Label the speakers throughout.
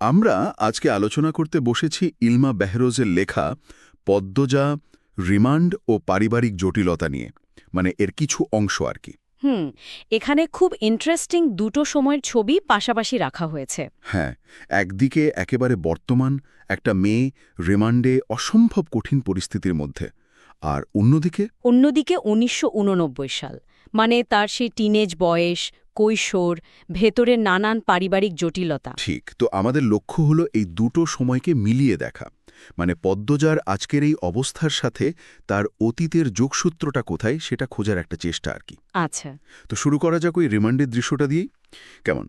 Speaker 1: আমরা আজকে আলোচনা করতে বসেছি ইলমা বেহরোজের লেখা পদ্মজা রিমান্ড ও পারিবারিক জটিলতা নিয়ে মানে এর কিছু অংশ আর কি।
Speaker 2: হুম এখানে খুব ইন্টারেস্টিং দুটো সময়ের ছবি পাশাপাশি রাখা হয়েছে।
Speaker 1: হ্যাঁ একদিকে একেবারে বর্তমান একটা মেয়ে রিমান্ডে অসম্ভব কঠিন পরিস্থিতির মধ্যে আর অন্যদিকে
Speaker 2: অন্যদিকে উনিশশো উননব্বই সাল মানে তার সেই টিনেজ বয়স কৈশোর ভেতরের নানান পারিবারিক জটিলতা।
Speaker 1: ঠিক তো আমাদের লক্ষ্য হলো এই দুটো সময়কে মিলিয়ে দেখা। মানে পদ্মজার আজকের এই অবস্থার সাথে তার অতীতের যোগসূত্রটা কোথায় সেটা খোঁজার একটা চেষ্টা আর কি।
Speaker 2: আচ্ছা।
Speaker 1: তো শুরু করা যাক ওই রিমান্ডের দৃশ্যটা দিয়েই। কেমন?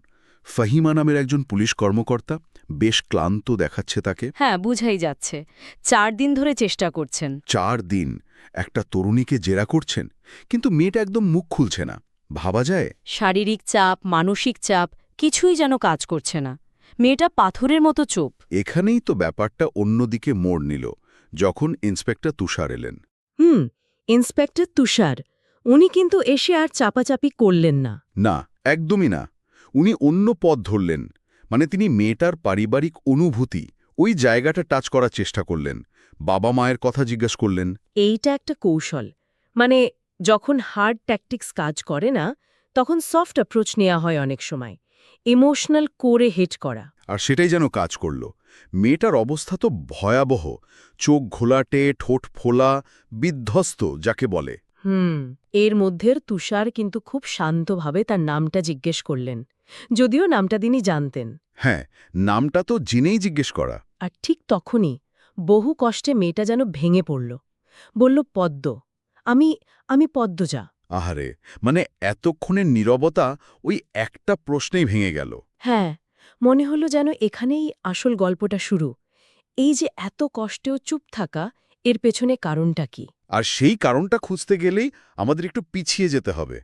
Speaker 1: ফাহিমা নামের একজন পুলিশ কর্মকর্তা বেশ ক্লান্ত দেখাচ্ছে তাকে।
Speaker 2: হ্যাঁ বুঝাই যাচ্ছে। চার দিন ধরে চেষ্টা করছেন।
Speaker 1: চার দিন? একটা তরুণীকে জেরা করছেন? কিন্তু মেয়েটা একদম মুখ খুলছে না। ভাবা যায়?
Speaker 2: শারীরিক চাপ মানসিক চাপ কিছুই যেন কাজ করছে না। মেয়েটা পাথরের মতো চুপ।
Speaker 1: এখানেই তো ব্যাপারটা অন্যদিকে মোড় নিল যখন ইন্সপেক্টর তুষার এলেন।
Speaker 3: হুম ইন্সপেক্টর তুষার। উনি কিন্তু এসে আর চাপাচাপি করলেন না।
Speaker 1: না একদমই না। উনি অন্য পথ ধরলেন মানে তিনি মেয়েটার পারিবারিক অনুভূতি ওই জায়গাটা টাচ করার চেষ্টা করলেন। বাবা মায়ের কথা জিজ্ঞেস করলেন।
Speaker 3: এইটা একটা কৌশল। মানে যখন হার্ড ট্যাকটিক্স কাজ করে না তখন সফট অ্যাপ্রোচ নেওয়া হয় অনেক সময়। ইমোশনাল কোরে হিট করা।
Speaker 1: আর সেটাই যেন কাজ করল। মেয়েটার অবস্থা তো ভয়াবহ। চোখ ঘোলাটে ঠোঁট ফোলা বিধ্বস্ত যাকে বলে।
Speaker 3: হুম এর মধ্যের তুষার কিন্তু খুব শান্তভাবে তার নামটা জিজ্ঞেস করলেন। যদিও নামটা তিনি জানতেন।
Speaker 1: হ্যাঁ নামটা তো জিনেই জিজ্ঞেস করা।
Speaker 3: আর ঠিক তখনই বহু কষ্টে মেয়েটা যেন ভেঙে পড়ল। বলল পদ্ম। আমি আমি পদ্মজা।
Speaker 1: আহারে মানে এতক্ষণের নীরবতা ওই একটা প্রশ্নেই ভেঙে গেল।
Speaker 3: হ্যাঁ মনে হলো যেন এখানেই আসল গল্পটা শুরু। এই যে এত কষ্টেও চুপ থাকা এর পেছনে কারণটা কি?
Speaker 1: আর সেই কারণটা খুঁজতে গেলেই আমাদের একটু পিছিয়ে যেতে হবে।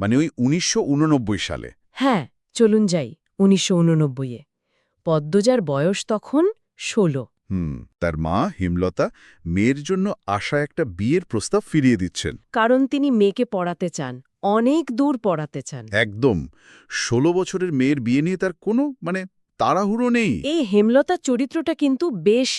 Speaker 1: মানে ওই উনিশশো উননব্বই সালে।
Speaker 3: হ্যাঁ চলুন যাই উনিশশো উননব্বইয়ে পদ্মজার বয়স তখন ষোলো।
Speaker 1: হুম তার মা হিমলতা মেয়ের জন্য আশা একটা বিয়ের প্রস্তাব ফিরিয়ে দিচ্ছেন।
Speaker 3: কারণ তিনি মেয়েকে পড়াতে চান অনেক দূর পড়াতে চান।
Speaker 1: একদম ষোলো বছরের মেয়ের বিয়ে নিয়ে তার কোনো মানে তাড়াহুড়ো নেই।
Speaker 3: এই হেমলতা চরিত্রটা কিন্তু বেশ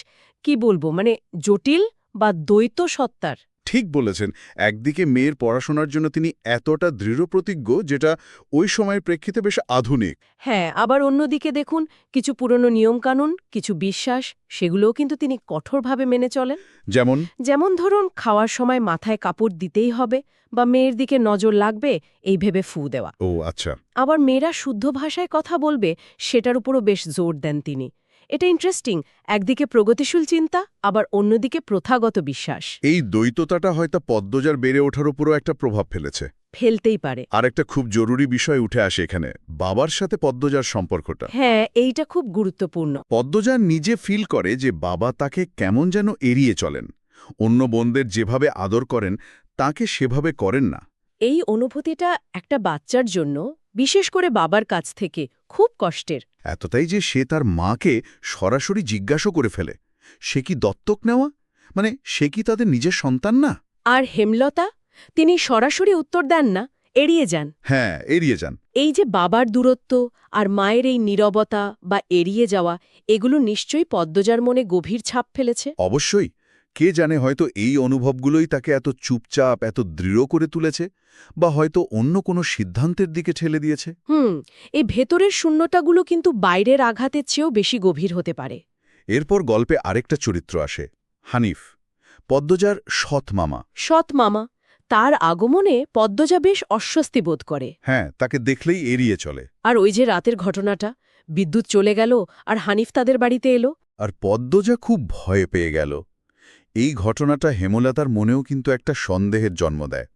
Speaker 3: কি বলব মানে জটিল বা দ্বৈত সত্তার।
Speaker 1: ঠিক বলেছেন একদিকে মেয়ের পড়াশোনার জন্য তিনি এতটা দৃঢ়প্রতিজ্ঞ যেটা ওই সময়ের প্রেক্ষিতে বেশ আধুনিক।
Speaker 3: হ্যাঁ আবার অন্যদিকে দেখুন কিছু পুরনো নিয়মকানুন কিছু বিশ্বাস সেগুলোও কিন্তু তিনি কঠোরভাবে মেনে চলেন।
Speaker 1: যেমন?
Speaker 3: যেমন ধরুন খাওয়ার সময় মাথায় কাপড় দিতেই হবে বা মেয়ের দিকে নজর লাগবে এই ভেবে ফু দেওয়া।
Speaker 1: ও আচ্ছা।
Speaker 3: আবার মেয়েরা শুদ্ধ ভাষায় কথা বলবে সেটার উপরও বেশ জোর দেন তিনি। এটা ইন্টারেস্টিং একদিকে প্রগতিশীল চিন্তা আবার অন্যদিকে প্রথাগত বিশ্বাস।
Speaker 1: এই দ্বৈততাটা হয়তো পদ্মজার বেড়ে ওঠার উপরও একটা প্রভাব ফেলেছে।
Speaker 3: ফেলতেই পারে।
Speaker 1: আর একটা খুব জরুরি বিষয় উঠে আসে এখানে বাবার সাথে পদ্মজার সম্পর্কটা।
Speaker 3: হ্যাঁ এইটা খুব গুরুত্বপূর্ণ।
Speaker 1: পদ্মজা নিজে ফিল করে যে বাবা তাকে কেমন যেন এড়িয়ে চলেন। অন্য বোনদের যেভাবে আদর করেন তাকে সেভাবে করেন না।
Speaker 3: এই অনুভূতিটা একটা বাচ্চার জন্য বিশেষ করে বাবার কাছ থেকে খুব কষ্টের।
Speaker 1: এতটাই যে সে তার মাকে সরাসরি জিজ্ঞাসা করে ফেলে সে কি দত্তক নেওয়া? মানে সে কি তাদের নিজের সন্তান না?
Speaker 3: আর হেমলতা তিনি সরাসরি উত্তর দেন না এড়িয়ে যান।
Speaker 1: হ্যাঁ এড়িয়ে যান।
Speaker 3: এই যে বাবার দূরত্ব আর মায়ের এই নীরবতা বা এড়িয়ে যাওয়া এগুলো নিশ্চয়ই পদ্মজার মনে গভীর ছাপ ফেলেছে?
Speaker 1: অবশ্যই। কে জানে হয়তো এই অনুভবগুলোই তাকে এত চুপচাপ এত দৃঢ় করে তুলেছে বা হয়তো অন্য কোনো সিদ্ধান্তের দিকে ঠেলে দিয়েছে?
Speaker 3: হুম এই ভেতরের শূন্যতাগুলো কিন্তু বাইরের আঘাতের চেয়েও বেশি গভীর হতে পারে।
Speaker 1: এরপর গল্পে আরেকটা চরিত্র আসে হানিফ পদ্মজার সৎ মামা।
Speaker 3: সৎ মামা তার আগমনে পদ্মজা বেশ অস্বস্তি বোধ করে।
Speaker 1: হ্যাঁ তাকে দেখলেই এড়িয়ে চলে।
Speaker 3: আর ওই যে রাতের ঘটনাটা বিদ্যুৎ চলে গেল আর হানিফ তাদের বাড়িতে এলো।
Speaker 1: আর পদ্মজা খুব ভয়ে পেয়ে গেল। এই ঘটনাটা হেমলতার মনেও কিন্তু একটা সন্দেহের জন্ম দেয়।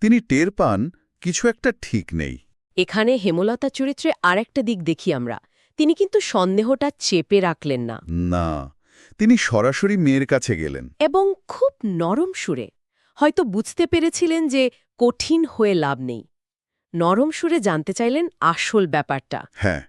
Speaker 1: তিনি টের পান কিছু একটা ঠিক নেই।
Speaker 3: এখানে হেমলতা চরিত্রে আরেকটা দিক দেখি আমরা। তিনি কিন্তু সন্দেহটা চেপে রাখলেন না।
Speaker 1: না তিনি সরাসরি মেয়ের কাছে গেলেন।
Speaker 3: এবং খুব নরম সুরে। হয়তো বুঝতে পেরেছিলেন যে কঠিন হয়ে লাভ নেই। নরম সুরে জানতে চাইলেন আসল ব্যাপারটা।
Speaker 1: হ্যাঁ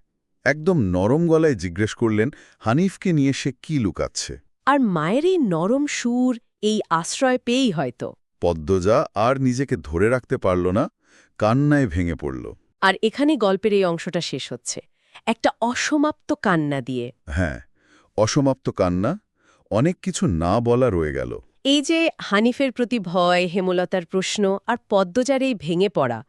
Speaker 1: একদম নরম গলায় জিজ্ঞেস করলেন হানিফকে নিয়ে সে কি লুকাচ্ছে?
Speaker 3: আর মায়ের এই নরম সুর এই আশ্রয় পেয়েই হয়তো।
Speaker 1: পদ্মজা আর নিজেকে ধরে রাখতে পারল না কান্নায় ভেঙে পড়ল।
Speaker 3: আর এখানে গল্পের এই অংশটা শেষ হচ্ছে। একটা অসমাপ্ত কান্না দিয়ে।
Speaker 1: হ্যাঁ অসমাপ্ত কান্না অনেক কিছু না বলা রয়ে গেল।
Speaker 3: এই যে হানিফের প্রতি ভয় হেমলতার প্রশ্ন আর পদ্মজার এই ভেঙে পড়া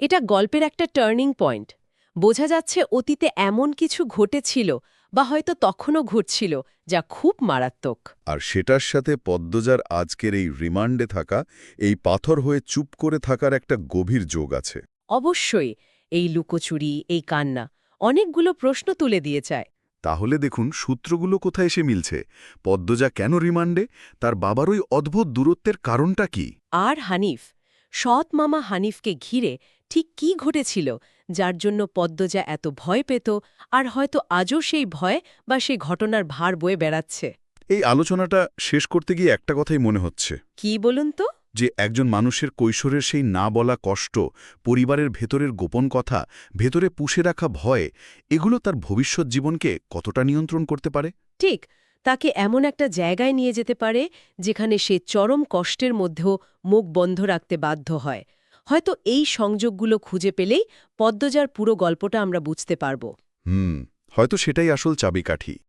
Speaker 3: এটা গল্পের একটা টার্নিং পয়েন্ট বোঝা যাচ্ছে অতীতে এমন কিছু ঘটেছিল বা হয়তো তখনও ঘটছিল যা খুব মারাত্মক।
Speaker 1: আর সেটার সাথে পদ্মজার আজকের এই রিমান্ডে থাকা এই পাথর হয়ে চুপ করে থাকার একটা গভীর যোগ আছে।
Speaker 3: অবশ্যই এই লুকোচুরি এই কান্না অনেকগুলো প্রশ্ন তুলে দিয়ে যায়
Speaker 1: তাহলে দেখুন সূত্রগুলো কোথায় এসে মিলছে? পদ্মজা কেন রিমান্ডে? তার বাবার ওই অদ্ভুত দূরত্বের কারণটা কি?
Speaker 3: আর হানিফ সৎ মামা হানিফকে ঘিরে ঠিক কি ঘটেছিল যার জন্য পদ্মজা এত ভয় পেত আর হয়তো আজও সেই ভয় বা সেই ঘটনার ভার বয়ে বেড়াচ্ছে।
Speaker 1: এই আলোচনাটা শেষ করতে গিয়ে একটা কথাই মনে হচ্ছে।
Speaker 3: কি বলুন তো?
Speaker 1: যে একজন মানুষের কৈশোরের সেই না বলা কষ্ট পরিবারের ভেতরের গোপন কথা ভেতরে পুষে রাখা ভয় এগুলো তার ভবিষ্যৎ জীবনকে কতটা নিয়ন্ত্রণ করতে পারে?
Speaker 3: ঠিক তাকে এমন একটা জায়গায় নিয়ে যেতে পারে যেখানে সে চরম কষ্টের মধ্যেও মুখ বন্ধ রাখতে বাধ্য হয়। হয়তো এই সংযোগগুলো খুঁজে পেলেই পদ্মজার পুরো গল্পটা আমরা বুঝতে পারব।
Speaker 1: হুম, হয়তো সেটাই আসল চাবিকাঠি।